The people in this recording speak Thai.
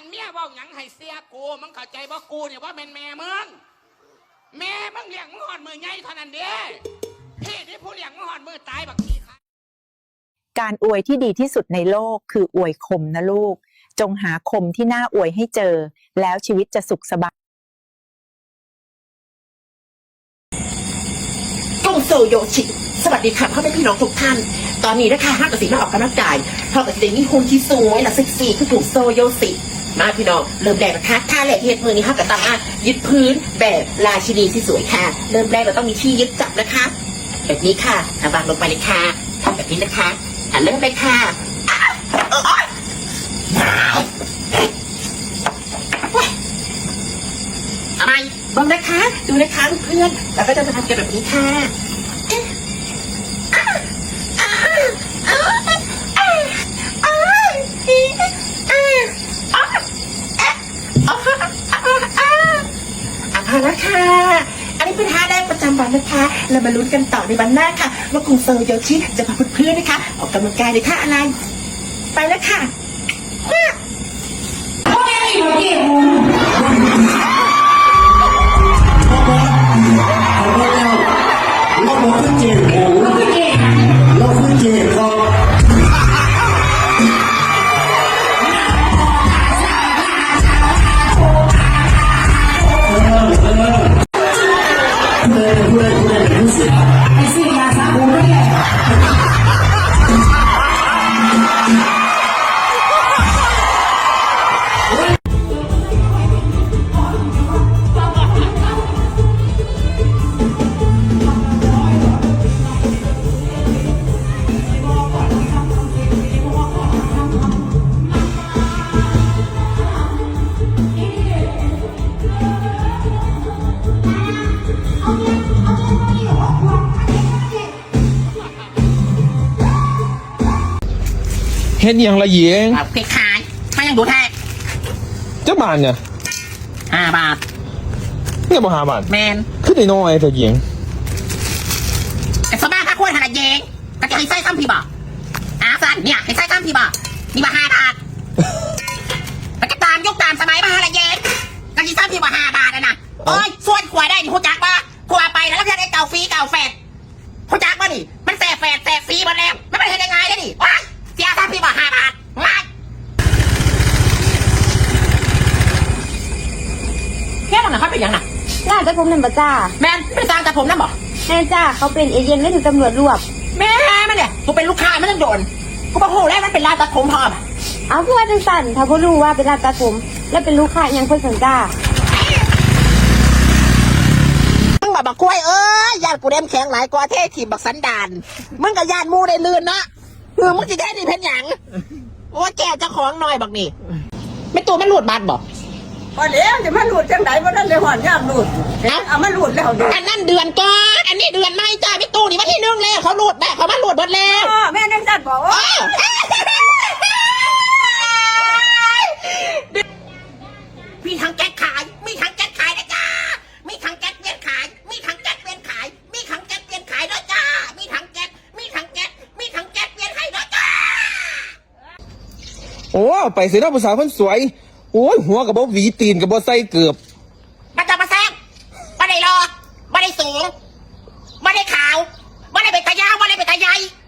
นเมียเว่าหยังให้เสียกูมึงเข้าใจว่ากูเนี่ยว่าเป็นแม่มึงแม่มึงเลี้ยงมึงหอดมือไงเท่านั้นเด้พี่ที่ผู้เลี้ยงมึงหอดมือตายบักทีค่ะการอวยที่ดีที่สุดในโลกคืออวยคมนะลูก จงหาคมที่น่าอวยให้เจอ แล้วชีวิตจะสุขสบาย กงโซโยชิ สวัสดีค่ะพ่อแม่พี่น้องทุกท่าน ตอนนี้นะคะห้างกสิมาออกกำลังกายพ่อกสิมีหุ่นที่สวยและเซ็กซี่คือถูกโซโยชิ มาพี่น้องเริ่มแรกนะคะท่าแรกเฮ็ดมือนี้ห้ากระตามอะยึดพื้นแบบราชินีที่สวยค่ะ เริ่มแรกเราต้องมีที่ยึดจับนะคะ แบบนี้ค่ะอะวางลงไปเลยค่ะทำแบบนี้นะคะอะเริ่มเลยค่ะอ้าวเออโอ๊ยทำไมบ้างนะคะ ดูนะคะเพื่อนแล้วก็จะมาทำกันแบบนี้ค่ะ แล้วค่ะ อันนี้เป็นท่าแรกประจำวันนะคะ เรามาลุ้นกันต่อในวันหน้าค่ะ ว่าคุณเซอร์โยชิจะพาเพื่อนๆนะคะ ออกกำลังกายในท่าอะไร ไปแล้วค่ะ เฮ็ดหยังละหญิงคล้ายๆไม่ยังดูแท้เจ้าบ้านเนี่ยห้าบาทเนี่ยบ่หาบ้านแมนขึ้นได้น้อยเถอะหญิงแต่สบ้าค่าคุ้ยขนาดเยงก็จะให้ไส้ซ้ำพี่บอกอาสันเนี่ยให้ไส้ซ้ำพี่บอกนี่มาห้าบาทมันก็ตามยกตามสมัยมาห้าละเยงก็จะซ้ำพี่บอกห้าบาทนะนะโอ้ยส่วนขวายได้นี่คุณจักปะขวายไปแล้วแล้วแค่ได้เก่าฟรีเก่าแฟดคุณจักปะนี่มันแสบแฟดแสบฟรีหมดแล้วไม่เป็นยังไงได้ดิ ว้ายเสียซ้ำพี่บอกห้าบาทว้ายแค่ตรงนั้นเขาเป็นยังไงน่าจะผมเป็นประจ้าแมนไม่สร้างแต่ผมนะบอกแม่จ้าเขาเป็นเอเย่นและถูกตำรวจรวบ แม่มันเนี่ยกูเป็นลูกค้ามันต้องโดนกูบอกโหแล้วมันเป็นร้านตัดผมพอมเอาเพื่อจังสันถ้าพ่รู้ว่าเป็นร้านตัดผม และเป็นลูกค้ายังเพิ่นสนจ้า มึงบอกบักกล้วยเอ้ยญาติกูเด้มแข็งหลายกว่าเท่ทีบบักสันดานมึงกับญาติมูได้ลื่นนะ เออมึงจะได้ดีเพนหยังโอ้ยแกเจ้าของหน่อยบักนี่ไม่ตัวมันหลุดบัตรบอกพอเดี๋ยวจะมาหลุดจังไหนเพราะนั่นเลยหอนยามหลุดนะเอามาหลุดแล้วดูอันนั้นเดือนก่อนอันนี้เดือนไม่จ้าพี่ตู้นี่วันที่หนึ่งแล้วเขาหลุดได้เขามาหลุดหมดแล้วพ่อแม่นั่งจัดบอกว่ามีทั้งแก๊สขายมีทั้ง โอ้ไปเสียน้าผู้สาวคนสวย โอ้ยหัวกับบ่หวีตีนกับบ่ใส่เกือบมาจะมาแซงมาได้รอมาได้สูงมาได้ขาวมาได้เป็นตายาวมาได้เป็นตาใหญ่มา